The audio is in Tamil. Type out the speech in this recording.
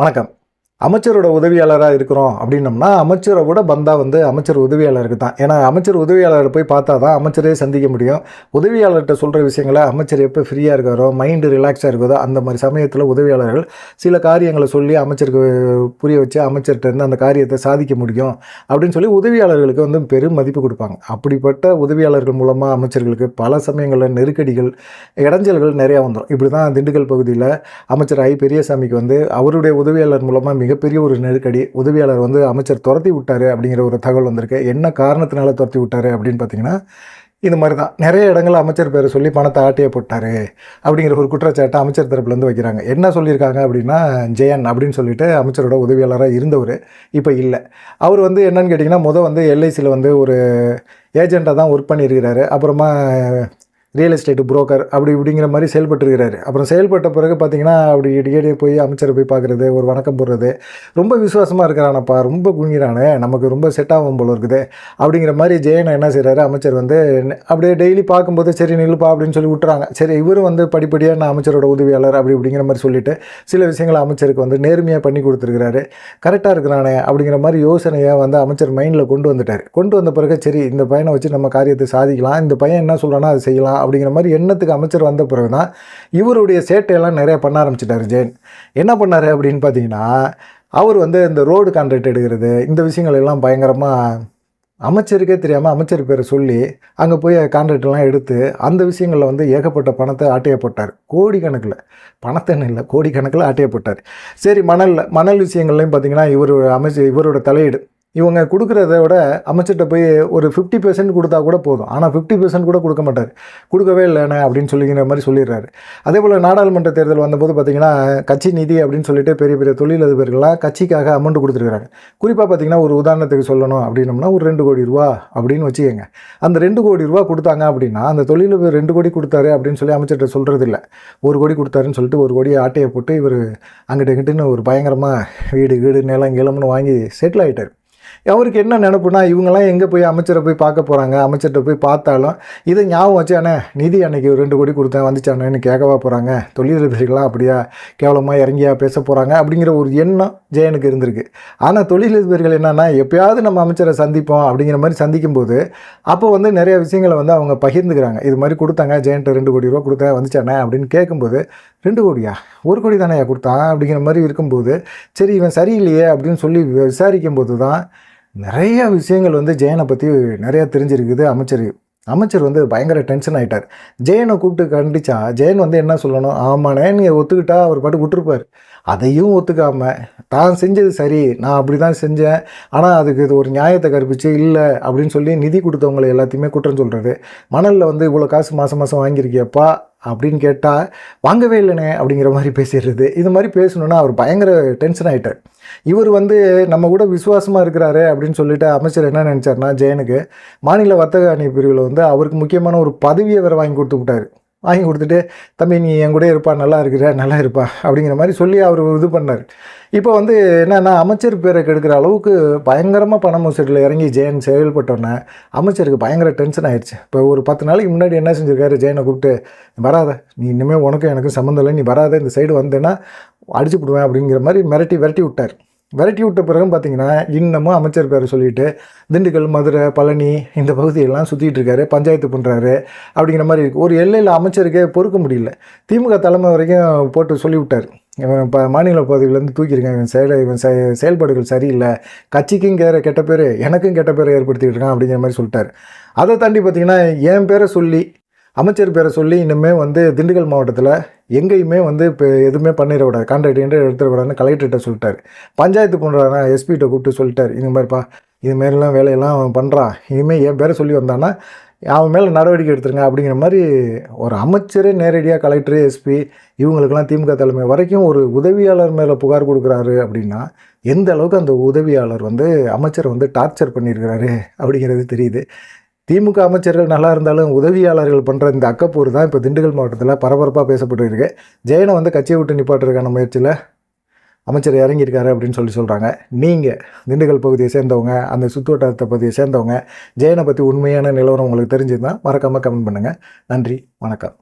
வணக்கம். அமைச்சரோட உதவியாளராக இருக்கிறோம் அப்படின்னம்னா அமைச்சரை கூட பந்தா வந்து அமைச்சர் உதவியாளருக்கு தான். ஏன்னா அமைச்சர் உதவியாளரை போய் பார்த்தா தான் அமைச்சரே சந்திக்க முடியும். உதவியாளர்கிட்ட சொல்கிற விஷயங்களை அமைச்சர் எப்போ ஃப்ரீயாக இருக்காரோ மைண்டு ரிலாக்ஸாக இருக்குதோ அந்த மாதிரி சமயத்தில் உதவியாளர்கள் சில காரியங்களை சொல்லி அமைச்சருக்கு புரிய வச்சு அமைச்சர்கிட்ட இருந்து அந்த காரியத்தை சாதிக்க முடியும் அப்படின்னு சொல்லி உதவியாளர்களுக்கு வந்து பெரும் மதிப்பு கொடுப்பாங்க. அப்படிப்பட்ட உதவியாளர்கள் மூலமாக அமைச்சர்களுக்கு பல சமயங்களில் நெருக்கடிகள் இடைஞ்சல்கள் நிறையா வந்துடும் இப்படி தான் திண்டுக்கல் பகுதியில் அமைச்சர் ஐ பெரியசாமிக்கு வந்து அவருடைய உதவியாளர் மூலமாக மிக மிகப்பெரிய ஒரு நெருக்கடி. உதவியாளர் வந்து அமைச்சர் துரத்தி விட்டாரு அப்படிங்கிற ஒரு தகவல் வந்திருக்கு. என்ன காரணத்தினால துரத்தி விட்டாரு அப்படின்னு பார்த்தீங்கன்னா இந்த மாதிரி தான். நிறைய இடங்கள் அமைச்சர் பேரை சொல்லி பணத்தை ஆட்டியே போட்டார் அப்படிங்கிற ஒரு குற்றச்சாட்டை அமைச்சர் தரப்புலேருந்து வைக்கிறாங்க. என்ன சொல்லியிருக்காங்க அப்படின்னா ஜெயன் அப்படின்னு சொல்லிட்டு அமைச்சரோட உதவியாளராக இருந்தவர் இப்போ இல்லை. அவர் வந்து என்னன்னு கேட்டிங்கன்னா முத வந்து எல்ஐசியில் வந்து ஒரு ஏஜெண்ட்டாக தான் ஒர்க் பண்ணியிருக்கிறாரு. அப்புறமா ரியல் எஸ்டேட் புரோக்கர் அப்படி இப்படிங்கிற மாதிரி செயல்பட்டுருக்கிறாரு. அப்புறம் செயல்பட்ட பிறகு பார்த்தீங்கன்னா அப்படி இடையே போய் அமைச்சரை போய் பார்க்குறது ஒரு வணக்கம் போடுறது ரொம்ப விசுவாசமாக இருக்கிறானப்பா ரொம்ப குங்கிறானே நமக்கு ரொம்ப செட் ஆகும் போல இருக்குது அப்படிங்கிற மாதிரி ஜெயனை என்ன செய்கிறாரு அமைச்சர் வந்து அப்படியே டெய்லி பார்க்கும்போது சரி நில்லுப்பா அப்படின்னு சொல்லி விட்டுறாங்க. சரி இவரும் வந்து படிப்படியாக நான் அமைச்சரோட உதவியாளர் அப்படி இப்படிங்கிற மாதிரி சொல்லிட்டு சில விஷயங்களை அமைச்சருக்கு வந்து நேர்மையாக பண்ணி கொடுத்துருக்கிறாரு. கரெக்டாக இருக்கிறானே அப்படிங்கிற மாதிரி யோசனையை வந்து அமைச்சர் மைண்டில் கொண்டு வந்துட்டார். கொண்டு வந்த பிறகு சரி இந்த பையனை வச்சு நம்ம காரியத்தை சாதிக்கலாம். இந்த பையன் என்ன சொல்கிறானோ அதை செய்யலாம். அப்படிங்கிற மாதிரி எண்ணத்துக்கு அமைச்சர் வந்த பிறகு தான் இவருடைய சேட்டையெல்லாம் நிறைய பண்ண ஆரம்பிச்சிட்டார் ஜெயின். என்ன பண்ணார் அப்படின்னு பார்த்தீங்கன்னா அவர் வந்து இந்த ரோடு கான்ட்ராக்ட் எடுக்கிறது இந்த விஷயங்கள் எல்லாம் பயங்கரமாக அமைச்சருக்கே தெரியாமல் அமைச்சர் பேரை சொல்லி அங்கே போய் கான்ட்ராக்டெல்லாம் எடுத்து அந்த விஷயங்களில் வந்து ஏகப்பட்ட பணத்தை ஆட்டைய போட்டார். கோடிக்கணக்கில். பணத்தைன்னு இல்லை கோடிக்கணக்கில் ஆட்டைய போட்டார். சரி மணலில் மணல் விஷயங்கள்லையும் பார்த்தீங்கன்னா இவர் அமைச்சர் இவரோட தலையீடு இவங்க கொடுக்குறத விட அமைச்சர்கிட்ட போய் ஒரு ஃபிஃப்டி பெர்சன்ட் கொடுத்தா கூட போதும். ஆனால் ஃபிஃப்டி பெர்சன்ட் கூட கொடுக்க மாட்டார். கொடுக்கவே இல்லைண்ணே அப்படின்னு சொல்லிக்கிற மாதிரி சொல்லிடுறாரு. அதே போல் நாடாளுமன்ற தேர்தல் வந்தபோது பார்த்திங்கன்னா கட்சி நிதி அப்படின்னு சொல்லிட்டு பெரிய பெரிய தொழிலதிபர்கள்லாம் கட்சிக்காக அமௌண்ட் கொடுத்துருக்காங்க குறிப்பாக பார்த்தீங்கன்னா ஒரு உதாரணத்துக்கு சொல்லணும் அப்படின்னம்னா ஒரு ரெண்டு கோடி ரூபா அப்படின்னு வச்சுக்கோங்க. அந்த ரெண்டு கோடி ரூபா கொடுத்தாங்க அப்படின்னா அந்த தொழிலதிபர் ரெண்டு கோடி கொடுத்தாரு அப்படின்னு சொல்லி அமைச்சர்கிட்ட சொல்கிறது இல்லை ஒரு கோடி கொடுத்தாருன்னு சொல்லிட்டு ஒரு கோடி ஆட்டையை போட்டு இவர் அங்கிட்ட இங்கிட்டுன்னு ஒரு பயங்கரமாக வீடு வீடு நிலம் கிளம்புன்னு வாங்கி செட்டில் ஆகிட்டார் அவருக்கு என்ன நினப்புனா இவங்கெல்லாம் எங்கே போய் அமைச்சரை போய் பார்க்க போகிறாங்க? அமைச்சர்கிட்ட போய் பார்த்தாலும் இதை ஞாபகம் வச்சானே நிதி அன்னைக்கு ஒரு ரெண்டு கோடி கொடுத்தேன் வந்துச்சானேன்னு கேட்கவா போகிறாங்க? தொழிலதிபர்களாம் அப்படியா கேவலமாக இறங்கியா பேச போகிறாங்க அப்படிங்கிற ஒரு எண்ணம் ஜெயனுக்கு இருந்திருக்கு. ஆனால் தொழிலதிபர்கள் என்னென்னா எப்பயாவது நம்ம அமைச்சரை சந்திப்போம் அப்படிங்கிற மாதிரி சந்திக்கும்போது அப்போ வந்து நிறைய விஷயங்களை வந்து அவங்க பகிர்ந்துக்கிறாங்க. இது மாதிரி கொடுத்தாங்க ஜெயன்ட்டு ரெண்டு கோடி ரூபா கொடுத்தேன் வந்துச்சானே அப்படின்னு கேட்கும்போது ரெண்டு கோடியா? ஒரு கோடி தானேயா கொடுத்தான் அப்படிங்கிற மாதிரி இருக்கும்போது சரி இவன் சரியில்லையே அப்படின்னு சொல்லி விசாரிக்கும் போது தான் நிறைய விஷயங்கள் வந்து ஜெயனை பற்றி நிறையா தெரிஞ்சிருக்குது அமைச்சர் அமைச்சர் வந்து பயங்கர டென்ஷன் ஆகிட்டார் ஜெயனை கூப்பிட்டு கண்டிச்சா ஜெயன் வந்து என்ன சொல்லணும்? ஆமாண்ணே நீங்கள் ஒத்துக்கிட்டா அவர் பாட்டு விட்டுருப்பார். அதையும் ஒத்துக்காமல் தான் செஞ்சது சரி நான் அப்படி தான் செஞ்சேன். ஆனால் அதுக்கு இது ஒரு நியாயத்தை கற்பிச்சு இல்லை அப்படின்னு சொல்லி நிதி கொடுத்தவங்களை எல்லாத்தையுமே குற்றம் சொல்கிறது மணலில் வந்து இவ்வளோ காசு மாதம் மாதம் வாங்கியிருக்கியப்பா அப்படின்னு கேட்டால் வாங்கவே இல்லைனே அப்படிங்கிற மாதிரி பேசிடுறது. இது மாதிரி பேசணுன்னா அவர் பயங்கர டென்ஷன் ஆகிட்டார் இவர் வந்து நம்ம கூட விசுவாசமாக இருக்கிறாரு அப்படின்னு சொல்லிட்டு அமைச்சர் என்ன நினச்சார்னா ஜெயனுக்கு மாநில வர்த்தக அணி பிரிவில் வந்து அவருக்கு முக்கியமான ஒரு பதவியை வேறு வாங்கி கொடுத்து விட்டார். வாங்கி கொடுத்துட்டு தம்பி நீ என் கூட இருப்பா நல்லா இருக்கிற நல்லா இருப்பா அப்படிங்கிற மாதிரி சொல்லி அவர் இது பண்ணார். இப்போ வந்து என்னென்னா அமைச்சர் பேரை கெடுக்கிற அளவுக்கு பயங்கரமாக பண மோசடியில் இறங்கி ஜெயன் செயல்பட்டோன்னே அமைச்சருக்கு பயங்கர டென்ஷன் ஆயிடுச்சு இப்போ ஒரு பத்து நாளைக்கு முன்னாடி என்ன செஞ்சுருக்காரு ஜெயனை கூப்பிட்டு வராத நீ இனிமேல் உனக்கும் எனக்கும் சம்மந்தம் இல்லை நீ வராத இந்த சைடு வந்தேன்னா அடிச்சு விடுவேன் அப்படிங்கிற மாதிரி மிரட்டி விரட்டி விட்டார். விரட்டி விட்ட பிறகும் பார்த்தீங்கன்னா இன்னமும் அமைச்சர் பேரை சொல்லிட்டு திண்டுக்கல் மதுரை பழனி இந்த பகுதியெல்லாம் சுற்றிட்டு இருக்காரு பஞ்சாயத்து பண்ணுறாரு அப்படிங்கிற மாதிரி இருக்குது ஒரு எல்லையில் அமைச்சருக்கே பொறுக்க முடியல. திமுக தலைமை வரைக்கும் போட்டு சொல்லிவிட்டார். இவன் இப்போ மாநில பதவியிலேருந்து தூக்கியிருக்கான் இவன் செயல் இவன் செய செயல்பாடுகள் சரியில்லை. கட்சிக்கும் கேற கெட்ட பேர் எனக்கும் கெட்ட பேரை ஏற்படுத்திக்கிட்டு இருக்கான் அப்படிங்கிற மாதிரி சொல்லிட்டார். அதை தாண்டி பார்த்தீங்கன்னா என் பேரை சொல்லி அமைச்சர் பேரை சொல்லி இன்னுமே வந்து திண்டுக்கல் மாவட்டத்தில் எங்கேயுமே வந்து இப்போ எதுவுமே பண்ணிடக்கூடாது கான்ட்ராக்ட் என்ற எடுத்துடக்கூடாதுன்னு கலெக்டர்கிட்ட சொல்லிட்டார். பஞ்சாயத்து பண்ணுறாங்க எஸ்பிகிட்ட கூப்பிட்டு சொல்லிட்டார். இந்த மாதிரிப்பா இதுமாரிலாம் வேலையெல்லாம் அவன் பண்ணுறான் இனிமேல் என் பேரை சொல்லி வந்தான்னா அவன் மேலே நடவடிக்கை எடுத்துருங்க அப்படிங்கிற மாதிரி ஒரு அமைச்சரே நேரடியாக கலெக்டர் எஸ்பி இவங்களுக்கெல்லாம் திமுக தலைமை வரைக்கும் ஒரு உதவியாளர் மேலே புகார் கொடுக்குறாரு அப்படின்னா எந்த அளவுக்கு அந்த உதவியாளர் வந்து அமைச்சரை வந்து டார்ச்சர் பண்ணியிருக்கிறாரு அப்படிங்கிறது தெரியுது. திமுக அமைச்சர்கள் நல்லா இருந்தாலும் உதவியாளர்கள் பண்ணுற இந்த அக்கப்பூர் தான் இப்போ திண்டுக்கல் மாவட்டத்தில் பரபரப்பாக பேசப்பட்டு இருக்கு ஜெயனை வந்து கட்சியை விட்டு நிப்பாட்டுறதுக்கான முயற்சியில் அமைச்சர் இறங்கியிருக்காரு அப்படின்னு சொல்லி சொல்கிறாங்க நீங்கள் திண்டுக்கல் பகுதியை சேர்ந்தவங்க அந்த சுற்றுவட்டாரத்தை பகுதியை சேர்ந்தவங்க ஜெயனை பற்றி உண்மையான நிலவரம் உங்களுக்கு தெரிஞ்சிருந்தால் மறக்காமல் கமெண்ட் பண்ணுங்கள் நன்றி வணக்கம்.